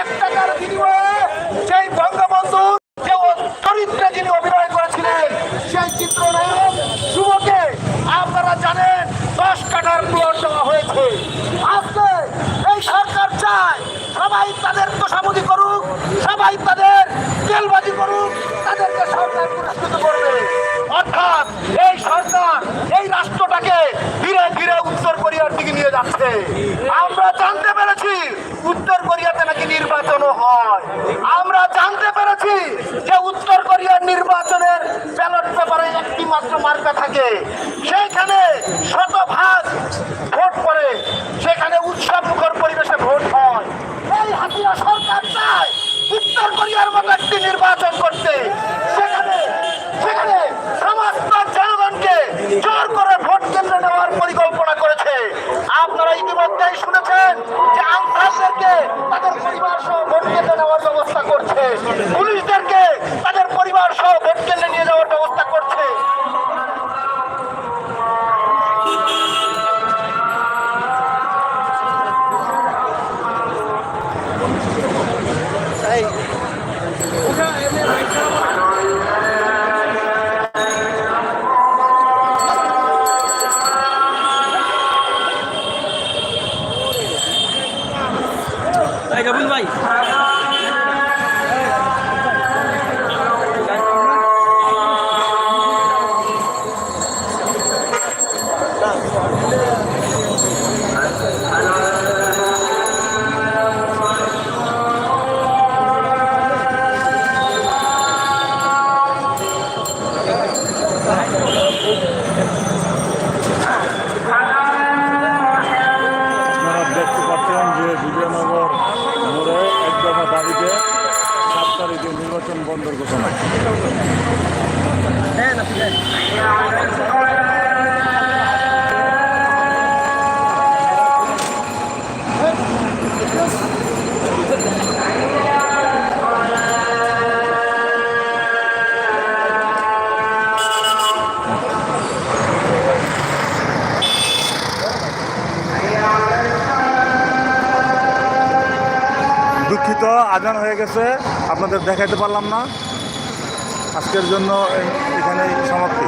এক টাকার বিনিময়ে সেই বঙ্গবন্ধু, যে চরিত্রে যিনি অভিনয় করেছিলেন, সেই চিত্রনায়ক শুভকে আপনারা জানেন, দশ টাকার প্লট দেওয়া হয়েছে। এই সরকার চায়, সবাই তাদের তোষামুদি করুক, সবাই তাদের তেলবাজি করুক, তাদেরকে অর্থাৎ এই সরকার এই রাষ্ট্রটাকে ধীরে ধীরে উত্তর কোরিয়ার দিকে নিয়ে যাচ্ছে। আমরা জানতে পেরেছি, উত্তর নির্বাচনও হয়। আমরা জানতে পেরেছি যে উত্তর কোরিয়ার নির্বাচনের ব্যালট পেপারে একটি মাত্র মার্কা থাকে। সেইখানে শতভাগ ভোট পড়ে, সেখানে উৎসব মুখর পরিবেশে ভোট হয়। এই হাতিয়া সরকার চায় উত্তর কোরিয়ার মতো একটি নির্বাচন করতে সেখানে সেখানে সমস্ত জনগণকে জোর করে ভোট কেন্দ্রে নেওয়ার পরিকল্পনা করেছে আপনারা ইতিমধ্যেই শুনেছেন যে আনসারদেরকে তাদের পরিবার সহ ভোট কেটে নেওয়ার ব্যবস্থা করছে। এই রবিন ভাই। নির্বাচন বন্ধের ঘোষণা। দুঃখিত আজান হয়ে গেছে আপনাদের দেখাইতে পারলাম না। আজকের জন্য এখানে এখানেই সমাপ্তি।